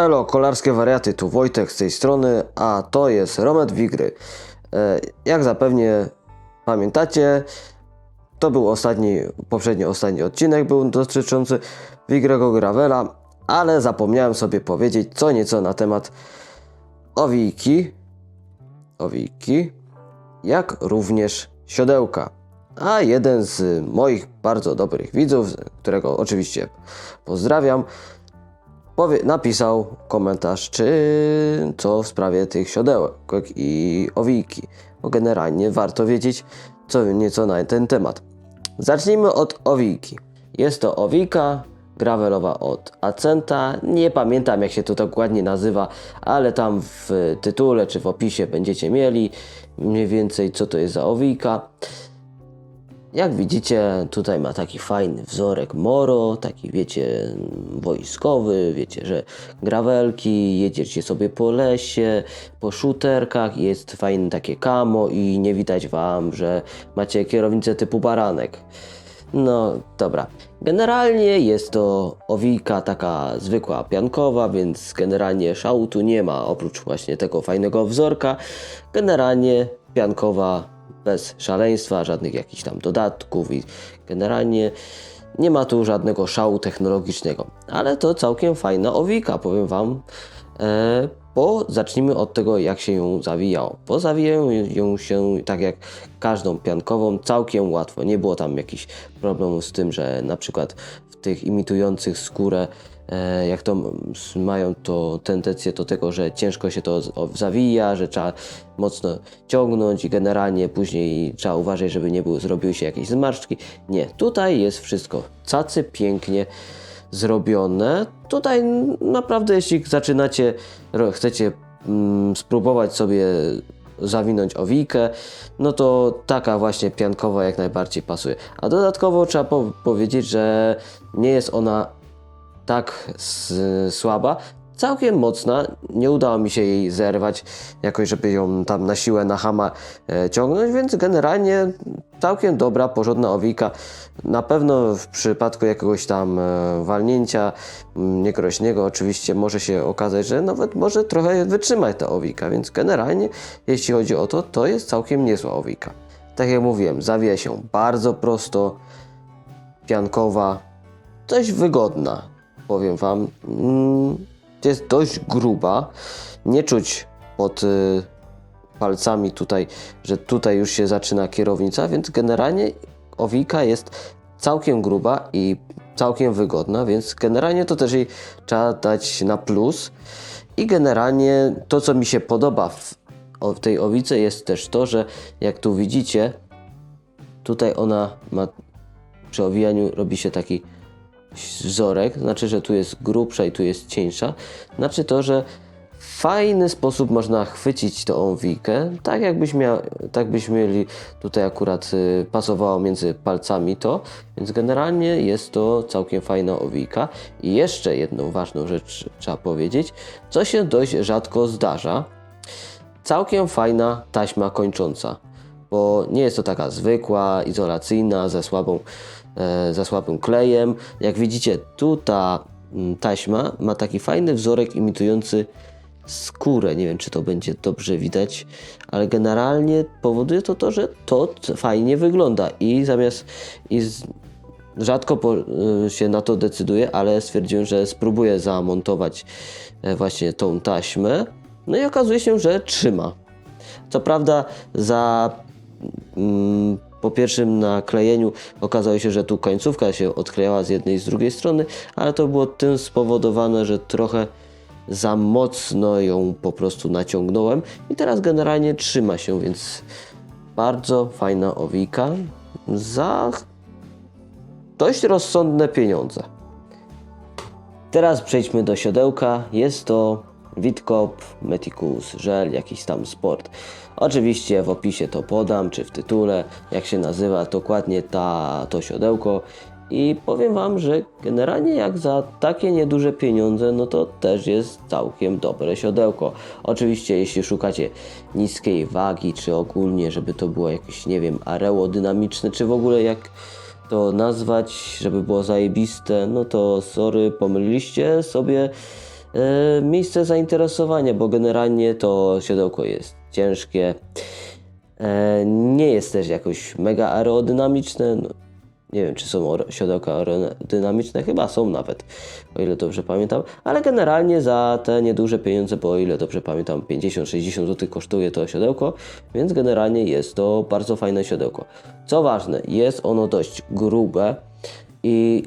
Elo, kolarskie wariaty, tu Wojtek z tej strony, a to jest Romet Wigry. E, Jak zapewnie pamiętacie, to był ostatni, poprzedni ostatni odcinek był dotyczący Wigrego Gravela, ale zapomniałem sobie powiedzieć co nieco na temat owijki, owijki, jak również siodełka. A jeden z moich bardzo dobrych widzów, którego oczywiście pozdrawiam, powie, napisał komentarz, czy co w sprawie tych siodełek i owijki. Bo generalnie warto wiedzieć co nieco na ten temat. Zacznijmy od owijki. Jest to owijka gravelowa od Acenta. Nie pamiętam jak się to dokładnie nazywa, ale tam w tytule czy w opisie będziecie mieli mniej więcej co to jest za owijka. Jak widzicie, tutaj ma taki fajny wzorek moro, taki wiecie, wojskowy, wiecie, że gravelki, jedziecie sobie po lesie, po szuterkach, jest fajne takie kamo i nie widać wam, że macie kierownicę typu baranek. No dobra. Generalnie jest to owijka taka zwykła piankowa, więc generalnie szału tu nie ma, oprócz właśnie tego fajnego wzorka. Generalnie piankowa bez szaleństwa, żadnych jakichś tam dodatków i generalnie nie ma tu żadnego szału technologicznego. Ale to całkiem fajna owika, powiem Wam. E, bo zacznijmy od tego, jak się ją zawijało. Bo zawijają ją się tak jak każdą piankową, całkiem łatwo. Nie było tam jakichś problemów z tym, że na przykład w tych imitujących skórę jak to mają to tendencję do tego, że ciężko się to zawija, że trzeba mocno ciągnąć i generalnie później trzeba uważać, żeby nie były, zrobiły się jakieś zmarszczki. Nie, tutaj jest wszystko cacy pięknie zrobione. Tutaj naprawdę jeśli zaczynacie, chcecie mm, spróbować sobie zawinąć owijkę, no to taka właśnie piankowa jak najbardziej pasuje. A dodatkowo trzeba po- powiedzieć, że nie jest ona tak słaba, całkiem mocna. Nie udało mi się jej zerwać jakoś, żeby ją tam na siłę, na hama e, ciągnąć, więc generalnie całkiem dobra, porządna owika. Na pewno w przypadku jakiegoś tam e, walnięcia m, niegroźnego oczywiście może się okazać, że nawet może trochę wytrzymać ta owika, więc generalnie jeśli chodzi o to, to jest całkiem niezła owika. Tak jak mówiłem, zawija się bardzo prosto, piankowa, dość wygodna, powiem Wam. Mm, Jest dość gruba, nie czuć pod y, palcami tutaj, że tutaj już się zaczyna kierownica, więc generalnie owika jest całkiem gruba i całkiem wygodna, więc generalnie to też jej trzeba dać na plus. I generalnie to, co mi się podoba w, tej owice jest też to, że jak tu widzicie, tutaj ona ma przy owijaniu robi się taki wzorek, znaczy, że tu jest grubsza i tu jest cieńsza. Znaczy to, że w fajny sposób można chwycić tą owijkę, tak jakbyś miał, tak byśmy mieli tutaj akurat y, pasowało między palcami to, więc generalnie jest to całkiem fajna owijka. I jeszcze jedną ważną rzecz trzeba powiedzieć, co się dość rzadko zdarza, całkiem fajna taśma kończąca, bo nie jest to taka zwykła, izolacyjna, ze, słabą, e, ze słabym klejem. Jak widzicie, tu ta mm, taśma ma taki fajny wzorek imitujący skórę. Nie wiem, czy to będzie dobrze widać, ale generalnie powoduje to to, że to fajnie wygląda i zamiast i z, rzadko po, y, się na to decyduję, ale stwierdziłem, że spróbuję zamontować e, właśnie tą taśmę. No i okazuje się, że trzyma. Co prawda za po pierwszym naklejeniu okazało się, że tu końcówka się odklejała z jednej i z drugiej strony, ale to było tym spowodowane, że trochę za mocno ją po prostu naciągnąłem i teraz generalnie trzyma się, więc bardzo fajna owika za dość rozsądne pieniądze. Teraz przejdźmy do siodełka. Jest to Witkop, Meticus, Żel, jakiś tam sport. Oczywiście w opisie to podam, czy w tytule, jak się nazywa dokładnie ta, to siodełko. I powiem Wam, że generalnie jak za takie nieduże pieniądze, no to też jest całkiem dobre siodełko. Oczywiście jeśli szukacie niskiej wagi, czy ogólnie, żeby to było jakieś, nie wiem, aerodynamiczne, czy w ogóle jak to nazwać, żeby było zajebiste, no to sorry, pomyliliście sobie miejsce zainteresowania, bo generalnie to siodełko jest ciężkie. E, nie jest też jakoś mega aerodynamiczne. No, nie wiem, czy są siodełka aerodynamiczne, chyba są nawet, o ile dobrze pamiętam, ale generalnie za te nieduże pieniądze, bo o ile dobrze pamiętam, 50-60 zł kosztuje to siodełko, więc generalnie jest to bardzo fajne siodełko. Co ważne, jest ono dość grube i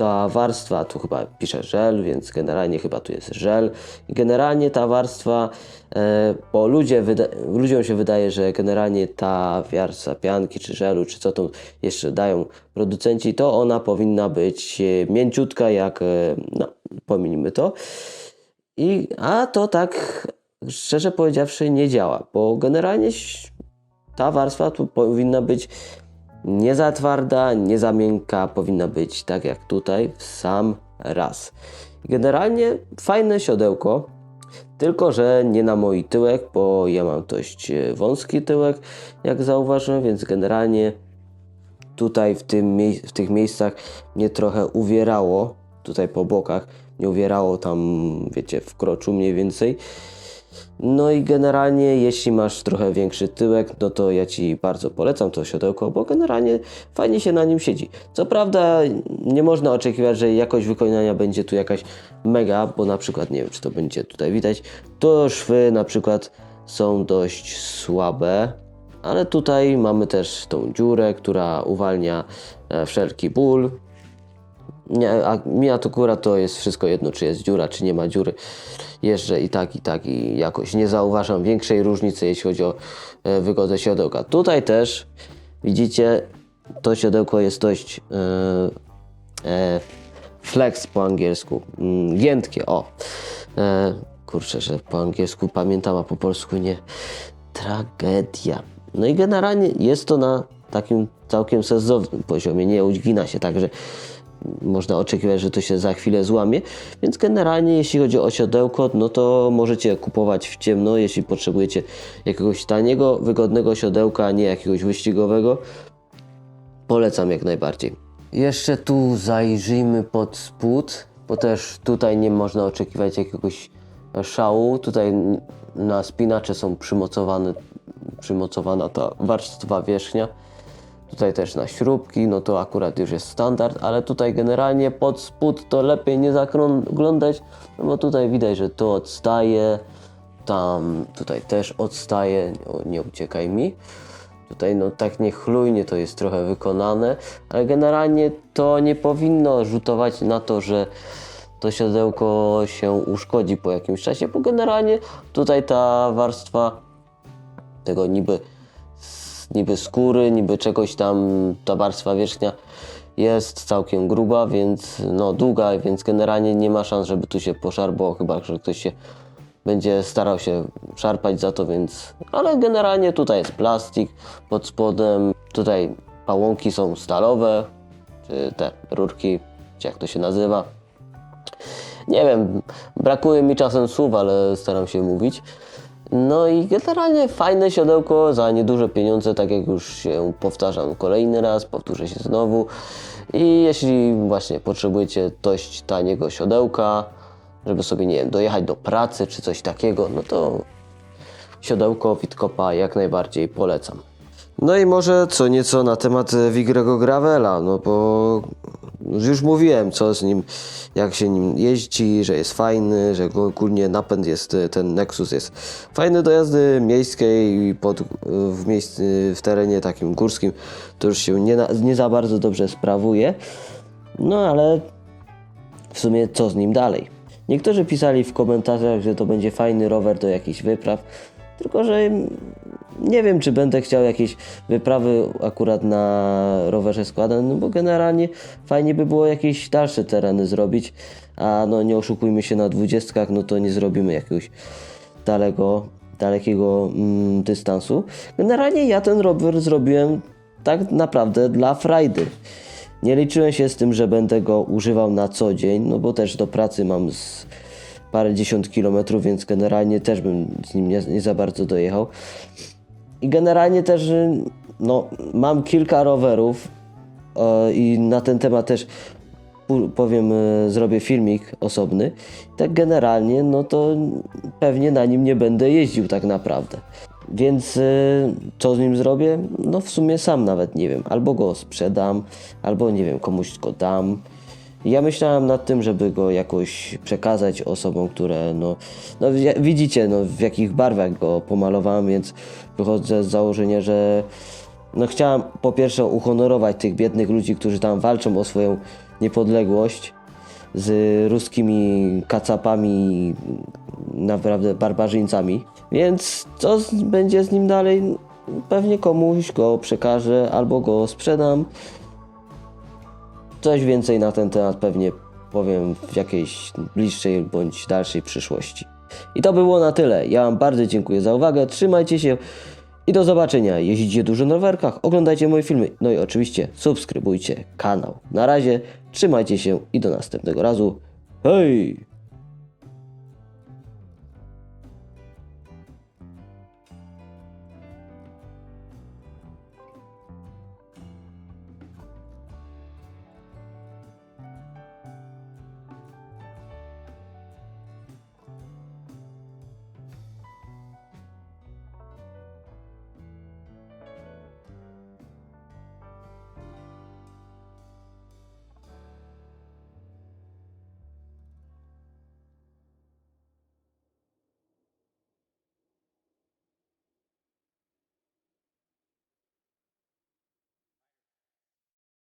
ta warstwa, tu chyba pisze żel, więc generalnie chyba tu jest żel. Generalnie ta warstwa, e, bo ludzie ludziom się wydaje, że generalnie ta warstwa pianki, czy żelu, czy co tu jeszcze dają producenci, to ona powinna być e, mięciutka, jak, e, no, pominijmy to. I, a to tak, szczerze powiedziawszy, nie działa, bo generalnie ta warstwa tu powinna być nie za twarda, nie za miękka, powinna być tak jak tutaj, w sam raz. Generalnie fajne siodełko, tylko że nie na mój tyłek, bo ja mam dość e, wąski tyłek, jak zauważyłem, więc generalnie tutaj w, tym, w tych miejscach mnie trochę uwierało, tutaj po bokach, mnie uwierało tam, wiecie, w kroczu mniej więcej. No i generalnie, jeśli masz trochę większy tyłek, no to ja Ci bardzo polecam to siodełko, bo generalnie fajnie się na nim siedzi. Co prawda nie można oczekiwać, że jakość wykonania będzie tu jakaś mega, bo na przykład, nie wiem czy to będzie tutaj widać, to szwy na przykład są dość słabe, ale tutaj mamy też tą dziurę, która uwalnia e, wszelki ból, nie, a mi akurat to jest wszystko jedno, czy jest dziura, czy nie ma dziury. Jeżdżę i tak, i tak, i jakoś nie zauważam większej różnicy, jeśli chodzi o e, wygodę siodełka. Tutaj też widzicie, to siodełko jest dość e, e, flex po angielsku, mm, giętkie, o. E, kurczę, że po angielsku pamiętam, a po polsku nie. Tragedia. No i generalnie jest to na takim całkiem sensownym poziomie, nie udźwina się tak, że można oczekiwać, że to się za chwilę złamie, więc generalnie jeśli chodzi o siodełko, no to możecie kupować w ciemno, jeśli potrzebujecie jakiegoś taniego, wygodnego siodełka, a nie jakiegoś wyścigowego. Polecam jak najbardziej. Jeszcze tu zajrzyjmy pod spód, bo też tutaj nie można oczekiwać jakiegoś szału. Tutaj na spinacze są przymocowane, przymocowana ta warstwa wierzchnia. Tutaj też na śrubki, no to akurat już jest standard, ale tutaj generalnie pod spód to lepiej nie zaglądać, no bo tutaj widać, że to odstaje, tam tutaj też odstaje, nie uciekaj mi. Tutaj no tak niechlujnie to jest trochę wykonane, ale generalnie to nie powinno rzutować na to, że to siodełko się uszkodzi po jakimś czasie, bo generalnie tutaj ta warstwa tego niby niby skóry, niby czegoś tam, ta warstwa wierzchnia jest całkiem gruba, więc no długa, więc generalnie nie ma szans, żeby tu się poszarpał, chyba że ktoś się będzie starał się szarpać za to, więc... Ale generalnie tutaj jest plastik pod spodem, tutaj pałąki są stalowe, czy te rurki, czy jak to się nazywa. Nie wiem, brakuje mi czasem słów, ale staram się mówić. No i generalnie fajne siodełko za nieduże pieniądze, tak jak już się powtarzam kolejny raz, powtórzę się znowu. I jeśli właśnie potrzebujecie dość taniego siodełka, żeby sobie, nie wiem, dojechać do pracy czy coś takiego, no to siodełko Witkopa jak najbardziej polecam. No i może co nieco na temat Wigrego Gravela, no bo już mówiłem co z nim, jak się nim jeździ, że jest fajny, że ogólnie napęd jest, e, ten Nexus jest fajny do jazdy miejskiej i pod, e, w, miejsc, w terenie takim górskim to już się nie, nie za bardzo dobrze sprawuje. No ale w sumie co z nim dalej? Niektórzy pisali w komentarzach, że to będzie fajny rower do jakichś wypraw, tylko że nie wiem, czy będę chciał jakieś wyprawy akurat na rowerze składane, no bo generalnie fajnie by było jakieś dalsze tereny zrobić, a no nie oszukujmy się na dwudziestkach, no to nie zrobimy jakiegoś daleko, dalekiego mm, dystansu. Generalnie ja ten rower zrobiłem tak naprawdę dla frajdy. Nie liczyłem się z tym, że będę go używał na co dzień, no bo też do pracy mam z parę dziesiąt kilometrów, więc generalnie też bym z nim nie, nie za bardzo dojechał. I generalnie też, y, no, mam kilka rowerów e, i na ten temat też powiem, e, zrobię filmik osobny, tak generalnie, no to pewnie na nim nie będę jeździł tak naprawdę. Więc e, co z nim zrobię? No w sumie sam nawet nie wiem. Albo go sprzedam, albo nie wiem, komuś go dam. Ja myślałem nad tym, żeby go jakoś przekazać osobom, które no, no wi- widzicie no, w jakich barwach go pomalowałem, więc wychodzę z założenia, że no chciałem po pierwsze uhonorować tych biednych ludzi, którzy tam walczą o swoją niepodległość z ruskimi kacapami, naprawdę barbarzyńcami. Więc co z, będzie z nim dalej? Pewnie komuś go przekażę albo go sprzedam. Coś więcej na ten temat pewnie powiem w jakiejś bliższej bądź dalszej przyszłości. I to by było na tyle. Ja Wam bardzo dziękuję za uwagę. Trzymajcie się i do zobaczenia. Jeździcie dużo na rowerkach, oglądajcie moje filmy. No i oczywiście subskrybujcie kanał. Na razie, trzymajcie się i do następnego razu. Hej!